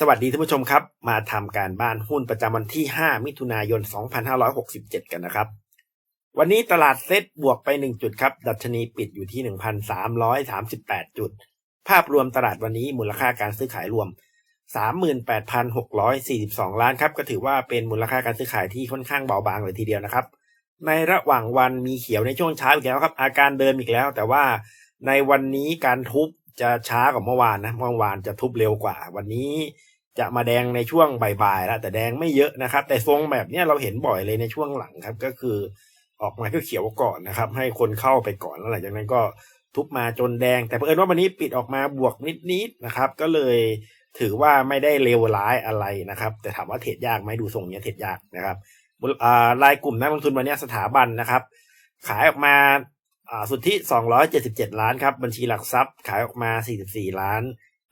สวัสดีท่านผู้ชมครับ มาทำการบ้านหุ้นประจำวันที่ 5 มิถุนายน 2567 กันนะครับ วันนี้ตลาดเซ็ตบวกไป 1 จุดครับ ดัชนีปิดอยู่ที่ 1,338 จุด ภาพรวมตลาดวันนี้มูลค่าการซื้อขายรวม 38,642 ล้านครับ ก็ถือว่าเป็นมูลค่าการซื้อขายที่ค่อนข้างเบาบางเลยทีเดียวนะครับ ในระหว่างวันมีเขียวในช่วงเช้าอีกแล้วครับ อาการเดิมอีกแล้ว แต่ว่าในวันนี้การทุบ จะช้ากว่าเมื่อวานนะเมื่อวานจะทุบเร็วกว่า วันนี้จะมาแดงในช่วงบ่ายๆแล้วแต่แดงไม่เยอะนะครับ แต่ทรงแบบนี้เราเห็นบ่อยเลยในช่วงหลังครับ ก็คือออกมาเขียวก่อนนะครับ ให้คนเข้าไปก่อนแล้วหลังจากนั้นก็ทุบมาจนแดง แต่เพื่อนว่าวันนี้ปิดออกมาบวกนิดๆนะครับ ก็เลยถือว่าไม่ได้เลวร้ายอะไรนะครับ แต่ถามว่าเทรดยากไหมดูทรงเนี้ยเทรดยากนะครับรายกลุ่มนักลงทุนวันนี้สถาบันนะครับ ขายออกมา สุทธิ 277 ล้านครับ บัญชีหลักทรัพย์ขายออกมา 44 ล้าน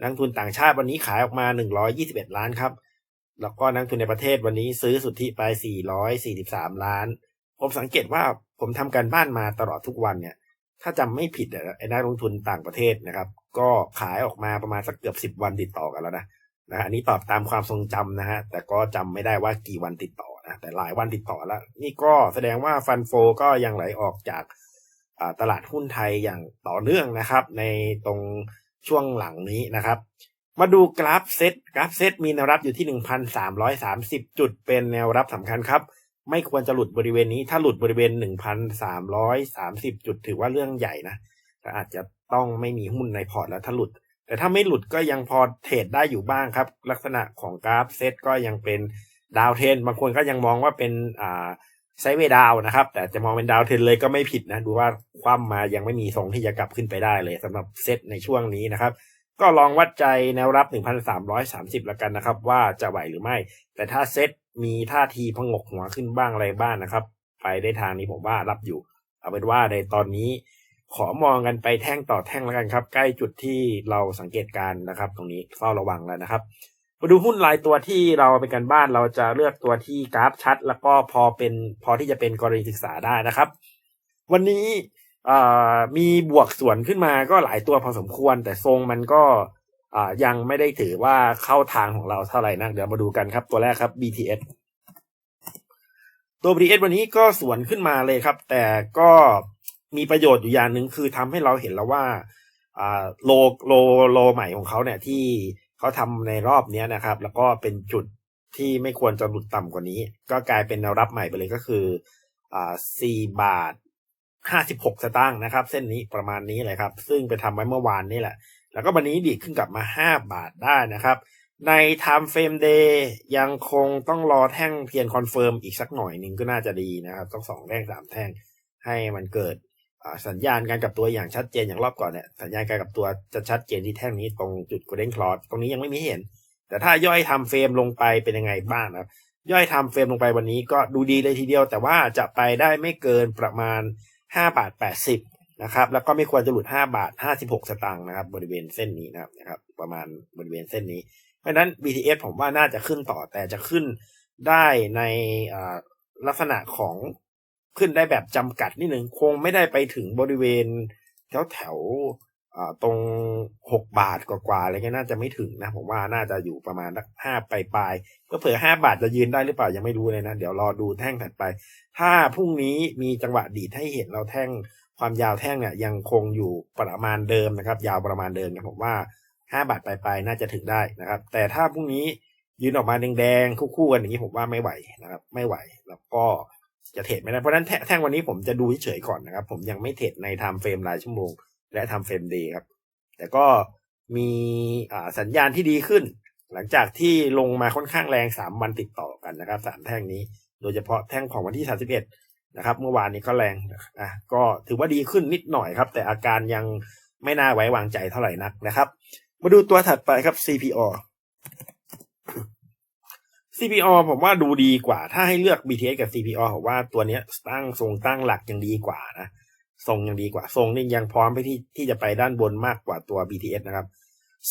นักทุนต่างชาติวันนี้ขายออกมา 121 ล้านครับ แล้วก็นักทุนในประเทศวันนี้ซื้อสุทธิไป 443 ล้าน ผมสังเกตว่าผมทำการบ้านมาตลอดทุกวันเนี่ย ถ้าจำไม่ผิดไอ้นักลงทุนต่างประเทศนะครับ ก็ขายออกมาประมาณสักเกือบ 10 วันติดต่อกันแล้วนะนะอันนี้ตอบตามความทรงจำนะฮะ แต่ก็จำไม่ได้ว่ากี่วันติดต่อนะ แต่หลายวันติดต่อแล้ว นี่ก็แสดงว่าฟันโฟก็ยังไหลออกจาก ตลาดหุ้นไทยอย่างต่อเนื่องนะครับ ในตรงช่วงหลังนี้นะครับ มาดูกราฟเซตกราฟเซตมีแนวรับอยู่ที่ 1,330 จุดเป็นแนวรับสำคัญครับ ไม่ควรจะหลุดบริเวณนี้ถ้าหลุดบริเวณ 1,330 จุด ถือว่าเรื่องใหญ่นะก็อาจจะต้องไม่มีหุ้นในพอร์ตแล้วถ้าหลุด แต่ถ้าไม่หลุดก็ยังพอเทรดได้อยู่บ้างครับ ลักษณะของกราฟเซตก็ยังเป็นดาวเทนบางคนก็ยังมองว่าเป็นอ่า ไซเวดาวนะครับ แต่จะมองเป็นดาวเทนเลยก็ไม่ผิดนะ ดูว่าคว่ำมายังไม่มีทรงที่จะกลับขึ้นไปได้เลยสำหรับเซตในช่วงนี้นะครับ ก็ลองวัดใจแนวรับ 1,330 แล้วกันนะครับ ว่าจะไหวหรือไม่ แต่ถ้าเซตมีท่าทีพงกหัวขึ้นบ้างอะไรบ้างนะครับ ไปได้ทางนี้ผมว่ารับอยู่ เอาเป็นว่าในตอนนี้ขอมองกันไปแท่งต่อแท่งแล้วกันครับ ใกล้จุดที่เราสังเกตการนะครับ ตรงนี้เฝ้าระวังแล้วนะครับ มาดูหุ้นรายตัวที่เราเป็นการบ้านเราจะเลือกตัวที่กราฟชัด แล้วก็พอเป็นพอที่จะเป็นกรณีศึกษาได้นะครับ วันนี้มีบวกส่วนขึ้นมาก็หลายตัวพอสมควร แต่ทรงมันก็ยังไม่ได้ถือว่าเข้าทางของเราเท่าไหร่นะเดี๋ยวมาดูกันครับตัวแรกครับ BTS ตัว BTS วันนี้ก็สวนขึ้นมาเลยครับ แต่ก็มีประโยชน์อยู่อย่างหนึ่งคือทำให้เราเห็นแล้วว่าโลโลโลใหม่ของเขาเนี่ยที่ เขาทำในรอบนี้นะครับ แล้วก็เป็นจุดที่ไม่ควรจะหลุดต่ำกว่านี้ ก็กลายเป็นแนวรับใหม่ไปเลยก็คืออ่าสี่บาทห้าสิบหกสตางค์นะครับ เส้นนี้ประมาณนี้เลยครับ ซึ่งไปทำไว้เมื่อวานนี่แหละ แล้วก็วันนี้ดีขึ้นกลับมาห้าบาทได้นะครับ ใน time frame day ยังคงต้องรอแท่งเพียนคอนเฟิร์มอีกสักหน่อยหนึ่งก็น่าจะดีนะครับต้องสองแท่งสามแท่งให้มันเกิด สัญญาณการกับตัวอย่างชัดเจนอย่างรอบก่อนเนี่ยสัญญาณการกับตัวจะชัดเจนที่แท่งนี้ตรงจุดโกลเด้นคลอสตรงนี้ยังไม่มีเห็น แต่ถ้าย่อยทำเฟรมลงไปเป็นยังไงบ้างนะครับ ย่อยทำเฟรมลงไปวันนี้ก็ดูดีเลยทีเดียว แต่ว่าจะไปได้ไม่เกินประมาณ5บาท80นะครับแล้วก็ไม่ควรจะหลุด5บาท56 สตางค์นะครับบริเวณเส้นนี้นะครับนะครับ ประมาณบริเวณเส้นนี้ เพราะฉะนั้น BTS ผมว่าน่าจะขึ้นต่อแต่จะขึ้นได้ในลักษณะของ ขึ้นได้แบบจำกัดนิดหนึ่งคงไม่ได้ไปถึงบริเวณแถวแถวตรงหกบาทกว่าๆอะไรเงี้ยน่าจะไม่ถึงนะ ผมว่าน่าจะอยู่ประมาณห้าปลายๆก็เผื่อห้าบาทจะยืนได้หรือเปล่ายังไม่รู้เลยนะ เดี๋ยวรอดูแท่งถัดไป ถ้าพรุ่งนี้มีจังหวะดีดให้เห็นเราแท่งความยาวแท่งเนี่ยยังคงอยู่ประมาณเดิมนะครับ ยาวประมาณเดิมนะผมว่าห้าบาทปลายๆน่าจะถึงได้นะครับ แต่ถ้าพรุ่งนี้ยืนออกมาแดงๆคู่ๆกันอย่างนี้ผมว่าไม่ไหวนะครับ ไม่ไหวแล้วก็ จะเทรดไม่ได้เพราะนั้นแท่งวันนี้ผมจะดูเฉยๆก่อนนะครับ ผมยังไม่เทรดในไทม์เฟรมรายชั่วโมง และไทม์เฟรมเดย์ครับ แต่ก็มีสัญญาณที่ดีขึ้น หลังจากที่ลงมาค่อนข้างแรงสามวันติดต่อกันนะครับสามแท่งนี้ โดยเฉพาะแท่งของวันที่สาสิบเอ็ดนะครับ เมื่อวานนี้ก็แรงอะก็ถือว่าดีขึ้นนิดหน่อยครับ แต่อาการยังไม่น่าไว้วางใจเท่าไหร่นักนะครับ มาดูตัวถัดไปครับ CPO CPO ผมว่าดูดีกว่า ถ้าให้เลือก BTS กับ CPO ผมว่าตัวนี้ตั้งทรงตั้งหลักยังดีกว่านะทรงยังดีกว่าทรงนี่ยังพร้อมไปที่ที่จะไปด้านบนมากกว่าตัว BTS นะครับ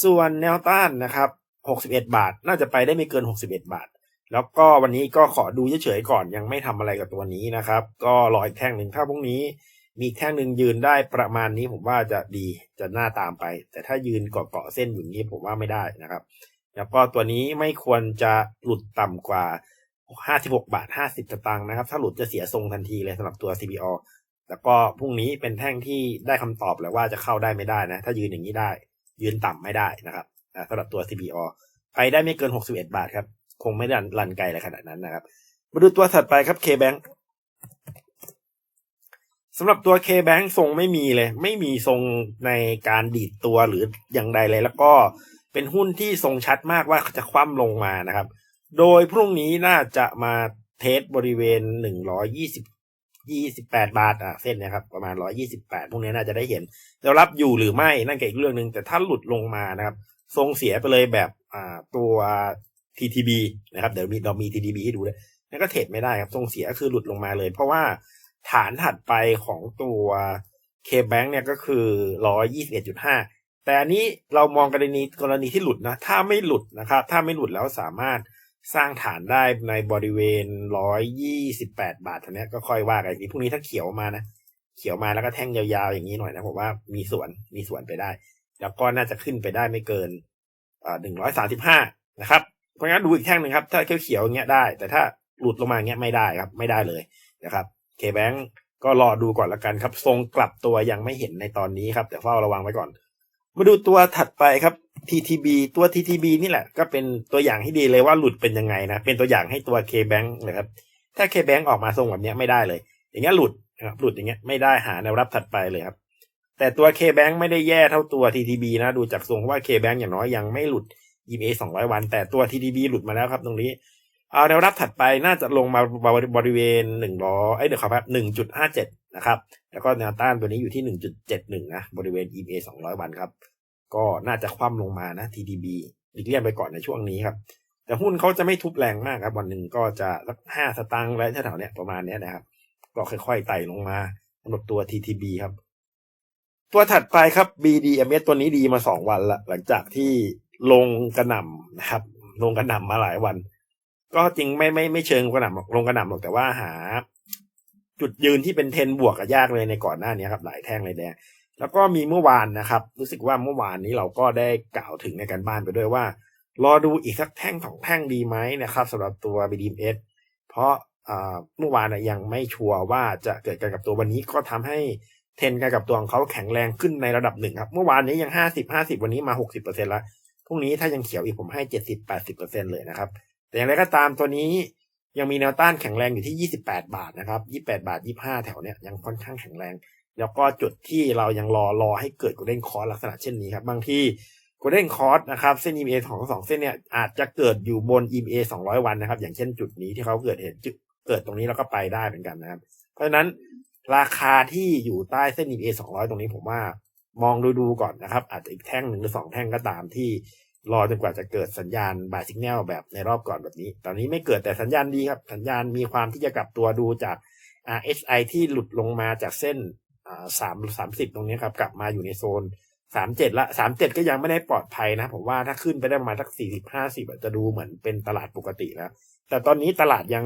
ส่วนแนวต้านนะครับ 61 บาท น่าจะไปได้ไม่เกิน 61 บาท แล้วก็วันนี้ก็ขอดูเฉยๆก่อนยังไม่ทำอะไรกับตัวนี้นะครับ ก็รออีกแท่งหนึ่งถ้าพรุ่งนี้มีแท่งหนึ่งยืนได้ประมาณนี้ผมว่าจะดีจะหน้าตามไป แต่ถ้ายืนเกาะเกาะเส้นอย่างนี้ผมว่าไม่ได้นะครับ แล้วก็ตัวนี้ไม่ควรจะหลุดต่ำกว่า 56 บาท 50สตางค์นะครับ ถ้าหลุดจะเสียทรงทันทีเลยสำหรับตัว CPO แล้วก็พรุ่งนี้เป็นแท่งที่ได้คำตอบแล้วว่าจะเข้าได้ไม่ได้นะ ถ้ายืนอย่างนี้ได้ ยืนต่ำไม่ได้นะครับสำหรับตัว CPO ไปได้ไม่เกิน 61 บาทครับ คงไม่ดันรันไกลอะไรขนาดนั้นนะครับ มาดูตัวถัดไปครับ K-Bank สำหรับตัว K-Bank ทรงไม่มีเลย ไม่มีทรงในการดีดตัวหรืออย่างใดเลย แล้วก็ เป็นหุ้นที่ทรงชัดมากว่าจะคว่ำลงมานะครับ โดยพรุ่งนี้น่าจะมาเทสบริเวณหนึ่งร้อยยี่สิบยี่สิบแปดบาทอะเส้นเนะครับประมาณร้อยี่สิบแปดพวกนี้น่าจะได้เห็นแล้วรับอยู่หรือไม่นั่นก็อีกเรื่องหนึ่งแต่ถ้าหลุดลงมานะครับ ทรงเสียไปเลยแบบอ่าตัว TTB นะครับเดี๋ยวมีเรามี TTB ให้ดูด้วยนั่นก็เทรดไม่ได้ครับทรงเสียคือหลุดลงมาเลย เพราะว่าฐานถัดไปของตัว K-Bank เนี่ยก็คือร้อยยี่สิบเอ็ดจุดห้า แต่อันนี้เรามองกรณีกรณีที่หลุดนะ ถ้าไม่หลุดนะครับ ถ้าไม่หลุดแล้วสามารถสร้างฐานได้ในบริเวณร้อยยี่สิบแปดบาทเท่านี้ก็ค่อยว่ากันอีกทีพรุ่งนี้ถ้าเขียวมานะ เขียวมาแล้วก็แท่งยาวๆอย่างนี้หน่อยนะผมว่ามีส่วนมีส่วนไปได้ แล้วก็น่าจะขึ้นไปได้ไม่เกินหนึ่งร้อยสาสิบห้านะครับ เพราะงั้นดูอีกแท่งหนึ่งครับ ถ้าเขียวๆอย่างเงี้ยได้ แต่ถ้าหลุดลงมาอย่างเงี้ยไม่ได้ครับ ไม่ได้เลยนะครับเคแบงก็รอดูก่อนละกันครับ ทรงกลับตัวยังไม่เห็นในตอนนี้ครับ แต่เฝ้าระวังไว้ก่อน มาดูตัวถัดไปครับ TTB ตัว TTB นี่แหละ ก็เป็นตัวอย่างที่ดีเลยว่าหลุดเป็นยังไงนะ เป็นตัวอย่างให้ตัว K-Bank เลยครับ ถ้า K-Bank ออกมาทรงแบบนี้ไม่ได้เลย อย่างเงี้ยหลุดนะครับหลุดอย่างเงี้ยไม่ได้หาแนวรับถัดไปเลยครับ แต่ตัว K-Bank ไม่ได้แย่เท่าตัว TTB นะ ดูจากทรงว่า K-Bank อย่างน้อยยังไม่หลุด EMA 200 วัน แต่ตัว TTB หลุดมาแล้วครับ ตรงนี้ เอาแนวรับถัดไปน่าจะลงมาบริเวณหนึ่งร้อยเอ้ยเดี๋ยวขอแป๊บหนึ่งจุดห้าเจ็ดนะครับ แล้วก็แนวต้านตัวนี้อยู่ที่หนึ่งจุดเจ็ดหนึ่งนะบริเวณ EMA สองร้อยวันครับ ก็น่าจะคว่ำลงมานะ TDB หลีกเลี่ยงไปก่อนในช่วงนี้ครับ แต่หุ้นเขาจะไม่ทุบแรงมากครับ วันหนึ่งก็จะสักห้าสตางค์อะไรแถวๆเนี้ยประมาณเนี้ยนะครับ ก็ค่อยๆไต่ลงมาสำหรับตัว TTB ครับ ตัวถัดไปครับ BDMs ตัวนี้ดีมาสองวันละหลังจากที่ลงกระหน่ำนะครับ ลงกระหน่ำมาหลายวัน ก็จริงไม่ไม่ไม่เชิงกระหน่ำลงกระหน่ำหรอกแต่ว่าหา จุดยืนที่เป็นเทนบวกกับยากเลยในก่อนหน้านี้ครับ หลายแท่งเลยแดงแล้วก็มีเมื่อวานนะครับ รู้สึกว่าเมื่อวานนี้เราก็ได้กล่าวถึงในการบ้านไปด้วยว่า รอดูอีกสักแท่งสองแท่งดีไหมนะครับสำหรับตัว BDMs เพราะเมื่อวานยังไม่ชัวร์ว่าจะเกิดกันกับตัววันนี้ก็ทำให้เทนกันกับตัวของเขาแข็งแรงขึ้นในระดับหนึ่งครับ เมื่อวานนี้ยังห้าสิบห้าสิบวันนี้มาหกสิบเปอร์เซ็นต์ละพรุ่งนี้ถ้ายังเขียวอีกผมให้เจ็ดสิบแปดสิบเปอร์เซ็นเลยนะครับ แต่อย่างไรก็ตามตัวนี้ยังมีแนวต้านแข็งแรงอยู่ที่ยี่สิบาทนะครับยี่แปดบาทยี่ห้าแถวเนี้ยยังค่อนข้างแข็งแรง แล้วก็จุดที่เรายังรอรอให้เกิดก o เด้นคอร์สลักษณะเช่นนี้ครับ บางที่ก o เด้นคอร์สนะครับ เส้น EMA ของสองเส้นเนี่ยอาจจะเกิดอยู่บน EMA สองร้อยวันนะครับ อย่างเช่นจุดนี้ที่เขาเกิดเห็นจุดเกิดตรงนี้แล้วก็ไปได้เหมือนกันนะครับ เพราะฉะนั้นราคาที่อยู่ใต้เส้น EMA สองร้อยตรงนี้ผมว่ามองดูดูก่อนนะครับ อาจจะอีกแท่งหนึ่งหรือสองแท่งก็ตามที่ รอจนกว่าจะเกิดสัญญาณบายสิกแนลแบบในรอบก่อนแบบนี้ ตอนนี้ไม่เกิดแต่สัญญาณดีครับ สัญญาณมีความที่จะกลับตัวดูจาก RSI ที่หลุดลงมาจากเส้นสามสามสิบตรงนี้ครับ กลับมาอยู่ในโซนสามเจ็ดละสามเจ็ดก็ยังไม่ได้ปลอดภัยนะ ผมว่าถ้าขึ้นไปได้ประมาณสักสี่สิบห้าสิบจะดูเหมือนเป็นตลาดปกติแล้ว แต่ตอนนี้ตลาดยัง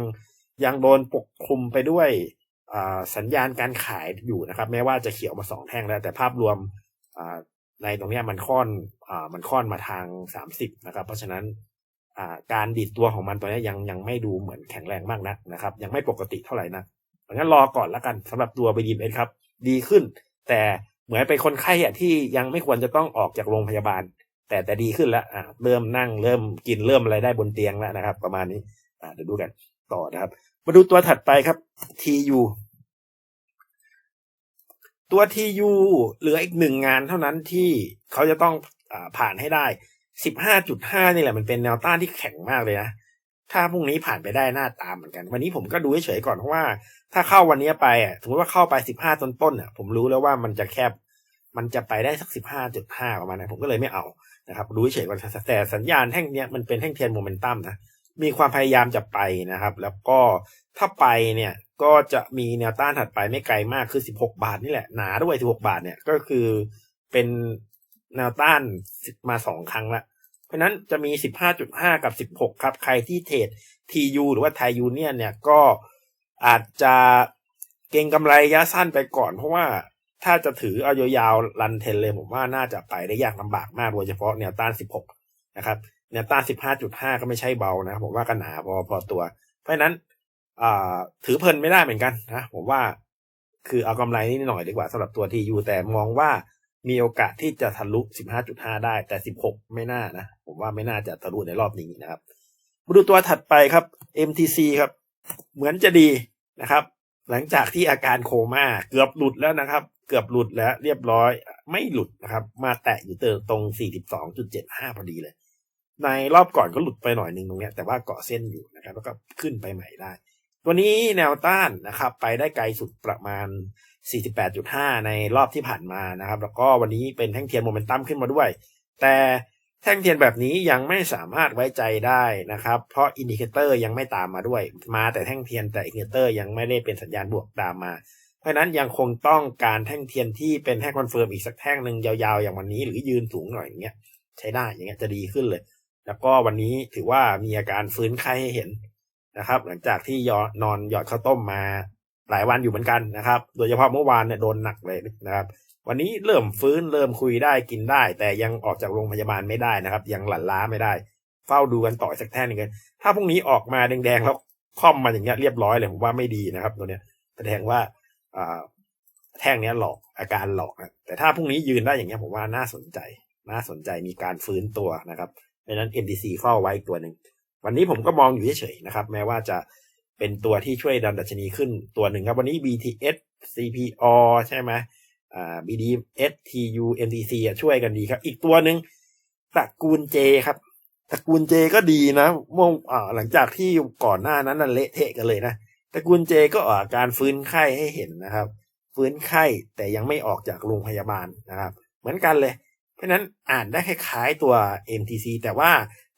ยังโดนปกคลุมไปด้วยสัญญาณการขายอยู่นะครับ แม้ว่าจะเขียวมาสองแท่งแล้ว แต่ภาพรวม ในตรงนี้มันค่อนอ่ามันค่อนมาทางสามสิบนะครับ เพราะฉะนั้นอ่าการดีดตัวของมันตัวนี้ยังยังไม่ดูเหมือนแข็งแรงมากนักนะครับ ยังไม่ปกติเท่าไหร่นะเพราะงั้นรอก่อนแล้วกันสำหรับตัวบีดีเอครับ ดีขึ้น แต่เหมือนเป็นคนไข้อะที่ยังไม่ควรจะต้องออกจากโรงพยาบาล แต่แต่ดีขึ้นแล้วอ่าเริ่มนั่งเริ่มกินเริ่มอะไรได้บนเตียงแล้วนะครับ ประมาณนี้อ่าเดี๋ยวดูกันต่อนะครับ มาดูตัวถัดไปครับ TU ตัว TU เหลืออีกหนึ่งงานเท่านั้นที่เขาจะต้องอผ่านให้ได้15.5นี่แหละมันเป็นแนวต้านที่แข็งมากเลยนะถ้าพรุ่งนี้ผ่านไปได้หน้าตามเหมือนกัน วันนี้ผมก็ดูเฉยๆก่อนเพราะว่า ถ้าเข้าวันนี้ไปอะสมมติว่าเข้าไป15ต้นต้นอะ ผมรู้แล้วว่ามันจะแคบ มันจะไปได้สัก15.5ประมาณนั้นผมก็เลยไม่เอานะครับดูเฉยๆก่อนแต่สัญญาณแท่งเนี้ยมันเป็นแท่งเทียนโมเมนตัมนะ มีความพยายามจะไปนะครับ แล้วก็ถ้าไปเนี่ยก็จะมีแนวต้านถัดไปไม่ไกลมากคือ 16 บาทนี่แหละหนาด้วย 16 บาทเนี่ยก็คือเป็นแนวต้านมาสองครั้งละเพราะนั้นจะมี 15.5 กับ 16 ครับ ใครที่เทรด TU หรือว่าไทยูเนียนเนี่ยก็อาจจะเก่งกำไรระยะสั้นไปก่อน เพราะว่าถ้าจะถือเอายาวๆรันเทนเลยผมว่าน่าจะไปได้ยากลำบากมากโดยเฉพาะแนวต้าน 16 นะครับ แนวต้านสิบห้าจุดห้าก็ไม่ใช่เบานะ ผมว่าก็หนาพอพอตัว เพราะนั้นอถือเพลินไม่ได้เหมือนกันนะผมว่าคือเอากำไรนิดหน่อยดีกว่าสำหรับตัวทียูแต่มองว่ามีโอกาสที่จะทะลุ 15.5 ได้ แต่ 16 ไม่น่านะ ผมว่าไม่น่าจะทะลุในรอบนี้นะครับ มาดูตัวถัดไปครับ MTC ครับ เหมือนจะดีนะครับ หลังจากที่อาการโคม่าเกือบหลุดแล้วนะครับ เกือบหลุดแล้วเรียบร้อย ไม่หลุดนะครับ มาแตะอยู่ตรง 42.75 พอดีเลย ในรอบก่อนก็หลุดไปหน่อยหนึ่งตรงนี้แต่ว่าเกาะเส้นอยู่นะครับ แล้วก็ขึ้นไปใหม่ได้ ตัวนี้แนวต้านนะครับ ไปได้ไกลสุดประมาณ 48.5 ในรอบที่ผ่านมานะครับ แล้วก็วันนี้เป็นแท่งเทียนโมเมนตัมขึ้นมาด้วย แต่แท่งเทียนแบบนี้ยังไม่สามารถไว้ใจได้นะครับ เพราะอินดิเคเตอร์ยังไม่ตามมาด้วย มาแต่แท่งเทียนแต่อินดิเคเตอร์ยังไม่ได้เป็นสัญญาณบวกตามมา เพราะนั้นยังคงต้องการแท่งเทียนที่เป็นแท่งคอนเฟิร์มอีกสักแท่งหนึ่งยาวๆ อย่างวันนี้หรือยืนสูงหน่อยอย่างเงี้ยใช้ได้อย่างเงี้ยจะดีขึ้นเลย แล้วก็วันนี้ถือว่ามีอาการฟื้นไข้ให้เห็นนะครับ หลังจากที่ยอนอนหยอดข้าวต้มมาหลายวันอยู่เหมือนกันนะครับ โดยเฉพาะเมื่อวานเนี่ยโดนหนักเลยนะครับ วันนี้เริ่มฟื้นเริ่มคุยได้กินได้ แต่ยังออกจากโรงพยาบาลไม่ได้นะครับ ยังหลั่นล้าไม่ได้ เฝ้าดูกันต่อสักแท่งหนึงกันถ้าพรุ่งนี้ออกมาแดงๆแล้วค่อมมาอย่างเงี้ยเรียบร้อยเลยผมว่าไม่ดีนะครับ ตัวเนี้ยแสดงว่าแท่งเนี้ยหลอกอาการหลอกนะแต่ถ้าพรุ่งนี้ยืนได้อย่างเงี้ยผมว่าน่าสนใจ น่าสนใจมีการฟื้นตัวนะครับ ดังนั้น MDC เฝ้าไว้ตัวหนึ่ง วันนี้ผมก็มองอยู่เฉยๆนะครับ แม้ว่าจะเป็นตัวที่ช่วยดันดัชนีขึ้นตัวหนึ่งครับ วันนี้ BTS CPO ใช่ไหมอ่า BDS TU MTC ช่วยกันดีครับ อีกตัวหนึ่งตระกูล J ครับตระกูล J ก็ดีนะเมื่อ่าหลังจากที่ก่อนหน้านั้นน่ะเละเทะกันเลยนะตระกูล J ก็ออกอาการฟื้นไข้ให้เห็นนะครับ ฟื้นไข้แต่ยังไม่ออกจากโรงพยาบาลนะครับ เหมือนกันเลย เพราะนั้นอ่านได้คล้ายๆตัว MTC แต่ว่า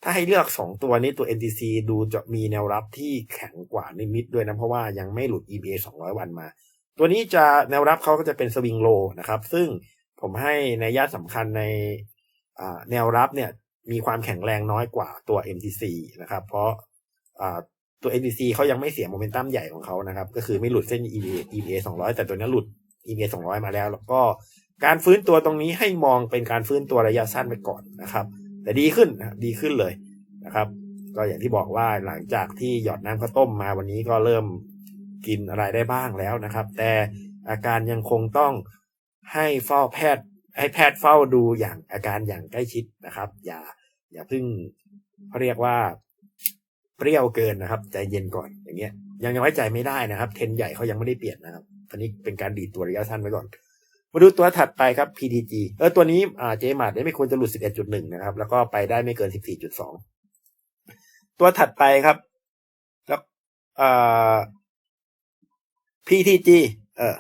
ถ้าให้เลือกสองตัวนี้ตัว MTC ดูจะมีแนวรับที่แข็งกว่านิดๆด้วยนะ เพราะว่ายังไม่หลุด EMA 200 วันมา ตัวนี้จะแนวรับเขาก็จะเป็นสวิงโลนะครับ ซึ่งผมให้ในยะสำคัญในแนวรับเนี่ยมีความแข็งแรงน้อยกว่าตัว MTC นะครับ เพราะตัว MTC เขายังไม่เสียโมเมนตัมใหญ่ของเขานะครับ ก็คือไม่หลุดเส้น EMA EMA 200 แต่ตัวนี้หลุด EMA 200 มาแล้ว แล้วก็ การฟื้นตัวตรงนี้ให้มองเป็นการฟื้นตัวระยะสั้นไปก่อนนะครับ แต่ดีขึ้นดีขึ้นเลยนะครับ ก็อย่างที่บอกว่าหลังจากที่หยอดน้ำข้าวต้มมาวันนี้ก็เริ่มกินอะไรได้บ้างแล้วนะครับ แต่อาการยังคงต้องให้เฝ้าแพทย์ ให้แพทย์เฝ้าดูอย่างอาการอย่างใกล้ชิดนะครับ อย่าอย่าเพิ่งเขาเรียกว่าเปรี้ยวเกินนะครับ ใจเย็นก่อนอย่างเงี้ย ยังยังไว้ใจไม่ได้นะครับ เทนใหญ่เขายังไม่ได้เปลี่ยนนะครับอันนี้เป็นการดีดตัวระยะสั้นไว้ก่อน มาดูตัวถัดไปครับ PTG เออตัวนี้อ่าเจมาร์ดไม่ควรจะหลุด 11.1 นะครับ แล้วก็ไปได้ไม่เกิน 14.2 ตัวถัดไปครับแล้วอ่า PTG เออ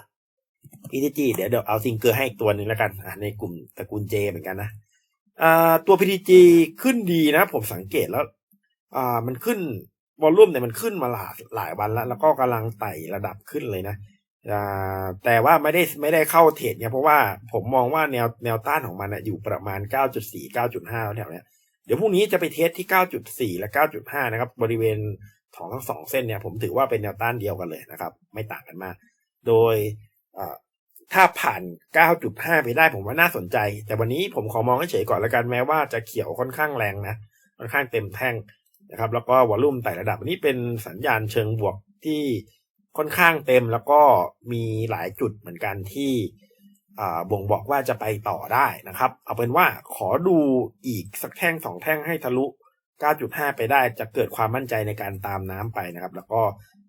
PTG เดี๋ยวเดี๋ยวเอาซิงเกอร์ให้อีกตัวหนึ่งแล้วกันอ่าในกลุ่มตระกูล J เหมือนกันนะอ่าตัว PTG ขึ้นดีนะ ผมสังเกตแล้วอ่ามันขึ้นวอลลุ่มเนี่ยมันขึ้นมาหลายหลายวันแล้ว แล้วก็กำลังไต่ระดับขึ้นเลยนะ แต่ว่าไม่ได้ไม่ได้เข้าเทรดเนี่ยเพราะว่าผมมองว่าแนวแนวต้านของมันอยู่ประมาณ 9.4 9.5แถวเนี้ยเดี๋ยวพรุ่งนี้จะไปเทสที่ 9.4 และ 9.5 นะครับ บริเวณของทั้งสองเส้นเนี่ยผมถือว่าเป็นแนวต้านเดียวกันเลยนะครับ ไม่ต่างกันมาก โดยถ้าผ่าน 9.5 ไปได้ผมว่าน่าสนใจ แต่วันนี้ผมขอมองเฉยก่อนล้วกันแม้ว่าจะเขียวค่อนข้างแรงนะ ค่อนข้างเต็มแท่งนะครับ แล้วก็วอลลุ่มไต่ระดับนี้เป็นสัญญาณเชิงบวกที่ ค่อนข้างเต็มแล้วก็มีหลายจุดเหมือนกันที่บ่งบอกว่าจะไปต่อได้นะครับ เอาเป็นว่าขอดูอีกสักแท่งสองแท่งให้ทะลุ 9.5 ไปได้จะเกิดความมั่นใจในการตามน้ำไปนะครับ แล้วก็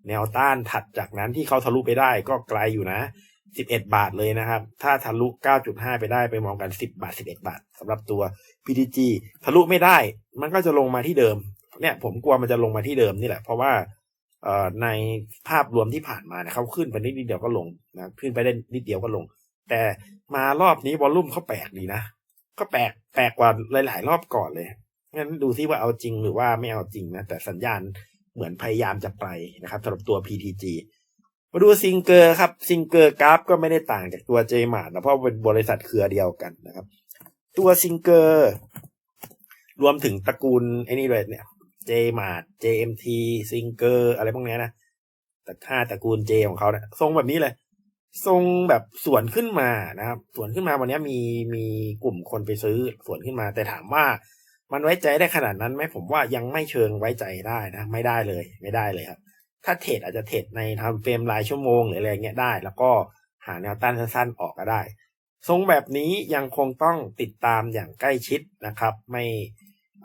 แนวต้านถัดจากนั้นที่เขาทะลุไปได้ก็ไกลอยู่นะ 11 บาทเลยนะครับ ถ้าทะลุ 9.5 ไปได้ไปมองกัน 10 บาท 11 บาทสำหรับตัว PTG ทะลุไม่ได้ มันก็จะลงมาที่เดิม เนี่ยผมกลัวมันจะลงมาที่เดิมนี่แหละ เพราะว่า ในภาพรวมที่ผ่านมาเนี่ยเขาขึ้นไปนิดเดียวก็ลงนะขึ้นไปได้นิดเดียวก็ลง แต่มารอบนี้วอลลุ่มเขาแปลกดีนะก็แปลกแปลกกว่าหลาย ๆ รอบก่อนเลยงั้นดูที่ว่าเอาจริงหรือว่าไม่เอาจริงนะแต่สัญญาณเหมือนพยายามจะไปนะครับสำหรับตัว PTG มาดูซิงเกอร์ครับซิงเกอร์กราฟก็ไม่ได้ต่างจากตัวเจมาร์นะเพราะเป็นบริษัทเครือเดียวกันนะครับ ตัวซิงเกอร์รวมถึงตระกูลไอ้นี่เลยเนี่ย j m a r t JMT Singer อร์อะไรพวกนี้นะแต่ค่าตระกูล J ของเขาเนะี่ยทรงแบบนี้เลย ทรงแบบสวนขึ้นมานะครับสวนขึ้นมาวันนี้มีมีกลุ่มคนไปซื้อสวนขึ้นมา แต่ถามว่ามันไว้ใจได้ขนาดนั้นไหมผมว่ายังไม่เชิงไว้ใจได้นะ ไม่ได้เลย ไม่ได้เลยครับถ้าเทรดอาจจะเทรดในทำเฟรมรายชั่วโมงหรืออะไรเงี้ยได้ แล้วก็หาแนวต้านสั้นๆออกก็ได้ ทรงแบบนี้ยังคงต้องติดตามอย่างใกล้ชิดนะครับ ไม่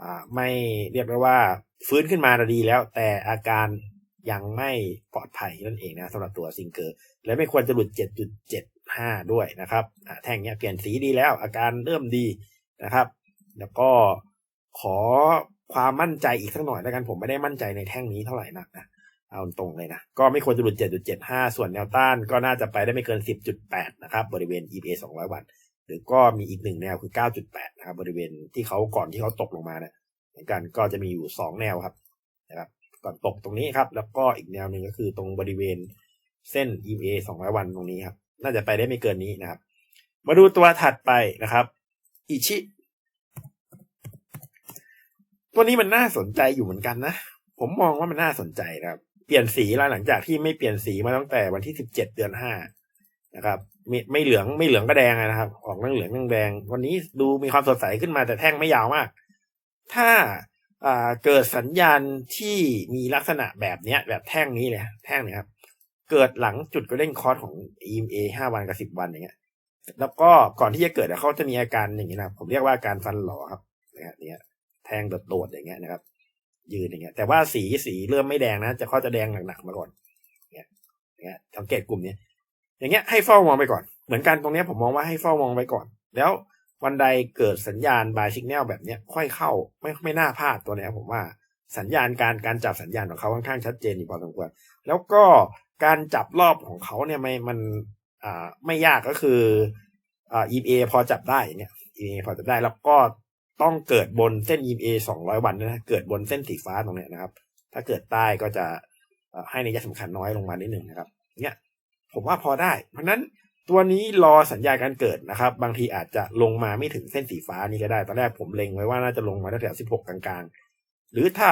อ่าไม่เรียกได้ว่า ฟื้นขึ้นมาดีแล้ว แต่อาการยังไม่ปลอดภัยนั่นเองนะสำหรับตัวซิงเกอร์ และไม่ควรจะหลุด 7.75 ด้วยนะครับแท่งเนี้ยเปลี่ยนสีดีแล้ว อาการเริ่มดีนะครับ แล้วก็ขอความมั่นใจอีกสักหน่อยแล้วกันผมไม่ได้มั่นใจในแท่งนี้เท่าไหร่นักนะเอาตรงเลยนะ ก็ไม่ควรจะหลุด 7.75 ส่วนแนวต้านก็น่าจะไปได้ไม่เกิน 10.8 นะครับ บริเวณ EMA 200 วัน หรือก็มีอีกหนึ่งแนวคือ 9.8 นะครับ บริเวณที่เขาก่อนที่เขาตกลงมาเนี่ย เหมือนกันก็จะมีอยู่ 2 แนวครับนะครับ ก่อนตกตรงนี้ครับ แล้วก็อีกแนวหนึ่งก็คือตรงบริเวณเส้น EMA 200 วันตรงนี้ครับ น่าจะไปได้ไม่เกินนี้นะครับ มาดูตัวถัดไปนะครับอิชิตัวนี้มันน่าสนใจอยู่เหมือนกันนะ ผมมองว่ามันน่าสนใจนะครับ เปลี่ยนสีแล้วหลังจากที่ไม่เปลี่ยนสีมาตั้งแต่วันที่สิบเจ็ดเดือนห้านะครับไม่ไม่เหลืองไม่เหลืองก็แดงนะครับ ออกเรื่องเหลืองเรื่องแดง วันนี้ดูมีความสดใสขึ้นมาแต่แท่งไม่ยาวมาก ถ้าเกิดสัญญาณที่มีลักษณะแบบเนี้ย แบบแท่งนี้เลยแท่งนี้ครับ เกิดหลังจุดก็เล่นคอร์สของ EMA ห้าวันกับสิบวันอย่างเงี้ย แล้วก็ก่อนที่จะเกิดเขาจะมีอาการอย่างนี้นะผมเรียกว่าอาการฟันหลอครับนี่ยเนี่ยแทงโดดๆอย่างเงี้ยนะครับ ยืนอย่างเงี้ย แต่ว่าสีสีเริ่มไม่แดงนะ จะเขาจะแดงหนักๆมาก่อนเนี่ยเนี่ยสังเกตกลุ่มเนี้ยอย่างเงี้ยให้เฝ้ามองไปก่อน เหมือนกันตรงเนี้ยผมมองว่าให้เฝ้ามองไปก่อน แล้ว วันใดเกิดสัญญาณบายชิกแนลแบบเนี้ยค่อยเข้าไม่ไม่น่าพลาดตัวเนี้ยผมว่าสัญญาณการการจับสัญญาณของเขาค่อนข้างชัดเจนอยู่พอสมควรแล้วก็การจับรอบของเขาเนี่ยไม่มันอ่าไม่ยากก็คืออ่า EMA พอจับได้อย่างเงี้ย EMA พอจับได้แล้วก็ต้องเกิดบนเส้น EMA 200 วันด้วยนะเกิดบนเส้นสีฟ้าตรงเนี้ยนะครับ ถ้าเกิดใต้ก็จะให้ในยะสำคัญน้อยลงมานิดหนึ่งนะครับ เนี่ยผมว่าพอได้ เพราะนั้น ตัวนี้รอสัญญาการเกิดนะครับ บางทีอาจจะลงมาไม่ถึงเส้นสีฟ้านี้ก็ได้ ตอนแรกผมเล็งไว้ว่าน่าจะลงมาตั้งแต่16กลางๆ หรือถ้า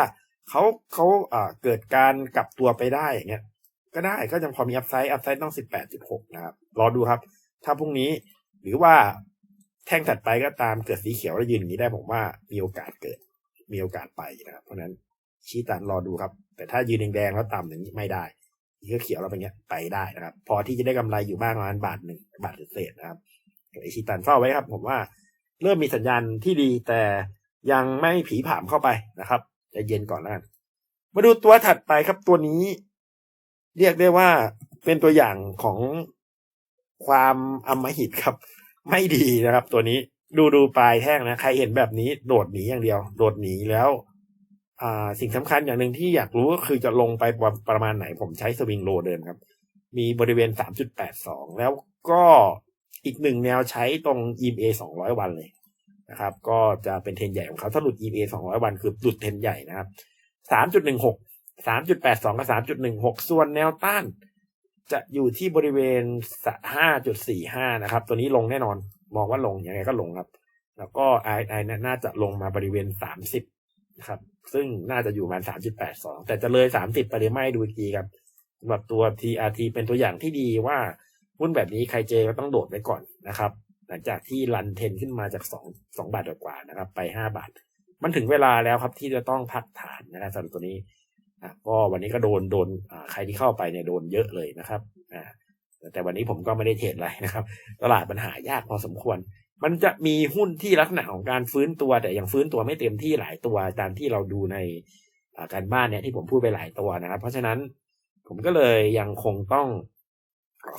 เขาเขาเกิดการกลับตัวไปได้อย่างเงี้ย ก็ได้ก็ยังพอมีอัพไซด์อัพไซด์ต้อง18.6นะครับ รอดูครับ ถ้าพรุ่งนี้หรือว่าแท่งถัดไปก็ตามเกิดสีเขียวแล้วยืนอย่างนี้ได้ผมว่ามีโอกาสเกิด มีโอกาสไปนะครับ เพราะฉะนั้นชี้ตันรอดูครับ แต่ถ้ายืนแดงๆแล้วต่ำอย่างนี้ไม่ได้ ก็เขียวแล้วเป็นเงี้ยไปได้นะครับ พอที่จะได้กำไรอยู่บ้างประมาณบาทหนึ่งบาทเศษนะครับไอชี้ตันเฝ้าไว้ครับ ผมว่าเริ่มมีสัญญาณที่ดีแต่ยังไม่ผีผามเข้าไปนะครับใจะเย็นก่อนแล้วกันมาดูตัวถัดไปครับตัวนี้ เรียกได้ว่าเป็นตัวอย่างของความอำมหิตครับ ไม่ดีนะครับ ตัวนี้ดูดูปลายแท่งนะ ใครเห็นแบบนี้โดดหนีอย่างเดียว โดดหนีแล้ว สิ่งสำคัญอย่างหนึ่งที่อยากรู้ก็คือจะลงไปประมาณไหนผมใช้สวิงโลเดิมครับ มีบริเวณ 3.82 แล้วก็อีกหนึ่งแนวใช้ตรง EMA 200 วันเลยนะครับ ก็จะเป็นเทนใหญ่ของเขาถ้าหลุด EMA 200 วันคือหลุดเทนใหญ่นะครับ 3.16 3.82 กับ 3.16 ส่วนแนวต้าน จะอยู่ที่บริเวณ 5.45 นะครับ ตัวนี้ลงแน่นอน มองว่าลงยังไงก็ลงครับ แล้วก็ RSI เนี่ยน่าจะลงมาบริเวณ 30 นะครับ ซึ่งน่าจะอยู่ประมาณ3.82แปดสองแต่จะเลย30ไปหรือไม่ดูอีกทีครับสำหรับตัว TRT เป็นตัวอย่างที่ดีว่าหุ้นแบบนี้ใครเจอก็ต้องโดดไว้ก่อนนะครับ หลังจากที่รันเทนขึ้นมาจาก2 2บาทกว่านะครับ ไป5บาท มันถึงเวลาแล้วครับที่จะต้องพักฐานนะครับสำหรับตัวนี้อะก็วันนี้ก็โดนโดนใครที่เข้าไปเนี่ยโดนเยอะเลยนะครับอ่าแต่วันนี้ผมก็ไม่ได้เทรดอะไรนะครับ ตลาดมันหายากพอสมควร มันจะมีหุ้นที่ลักษณะของการฟื้นตัวแต่ยังฟื้นตัวไม่เต็มที่หลายตัวตามที่เราดูในการบ้านเนี่ยที่ผมพูดไปหลายตัวนะครับ เพราะฉะนั้นผมก็เลยยังคงต้อง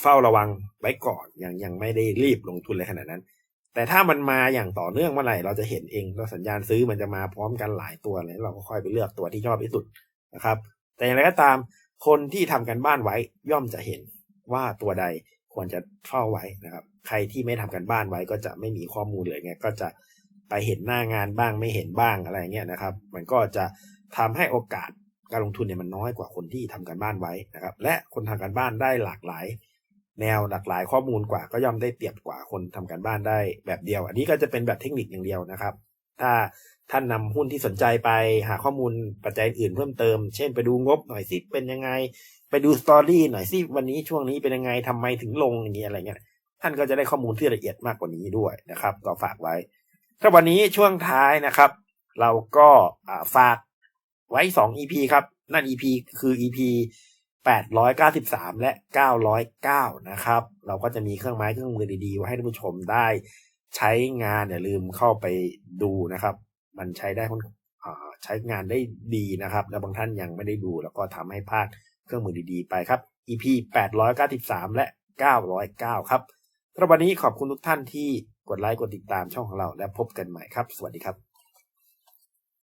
เฝ้าระวังไว้ก่อนยังยังไม่ได้รีบลงทุนเลยขนาดนั้น แต่ถ้ามันมาอย่างต่อเนื่องเมื่อไหร่เราจะเห็นเองแล้วสัญญาณซื้อมันจะมาพร้อมกันหลายตัวเลยเราก็ค่อยไปเลือกตัวที่ชอบที่สุดนะครับ แต่อย่างไรก็ตามคนที่ทำกันบ้านไว้ย่อมจะเห็นว่าตัวใดควรจะเฝ้าไว้นะครับ ใครที่ไม่ทำกันบ้านไว้ก็จะไม่มีข้อมูลเลยไงก็จะไปเห็นหน้างานบ้างไม่เห็นบ้างอะไรเงี้ยนะครับ มันก็จะทำให้โอกาสการลงทุนเนี่ยมันน้อยกว่าคนที่ทำกันบ้านไว้นะครับ และคนทำกันบ้านได้หลากหลาย แนวหลากหลายข้อมูลกว่า ก็ย่อมได้เปรียบกว่าคนทำกันบ้านได้แบบเดียว อันนี้ก็จะเป็นแบบเทคนิคอย่างเดียวนะครับ ถ้าท่านนำหุ้นที่สนใจไปหาข้อมูลปัจจัยอื่นเพิ่มเติม เช่นไปดูงบหน่อยสิเป็นยังไง ไปดูสตอรี่หน่อยสิวันนี้ช่วงนี้เป็นยังไงทำไมถึงลงอย่างเงี้ยอะไรเงี้ย ท่านก็จะได้ข้อมูลที่ละเอียดมากกว่านี้ด้วยนะครับ ก็ฝากไว้ ถ้าวันนี้ช่วงท้ายนะครับ เราก็าฝากไว้สอง EP ครับ นั่น EP คือ EP 893 และ 909 นะครับ เราก็จะมีเครื่องไม้เครื่องมือดีๆไว้ให้ท่านผู้ชมได้ใช้งานอย่าลืมเข้าไปดูนะครับ มันใช้ได้ค่อนใช้งานได้ดีนะครับ แล้วบางท่านยังไม่ได้ดู แล้วก็ทำให้พลาดเครื่องมือดีๆ ไปครับ EP 893 และ 909 ครับ สำหรับวันนี้ขอบคุณทุกท่านที่กดไลค์กดติดตามช่องของเราและพบกันใหม่ครับ สวัสดีครับ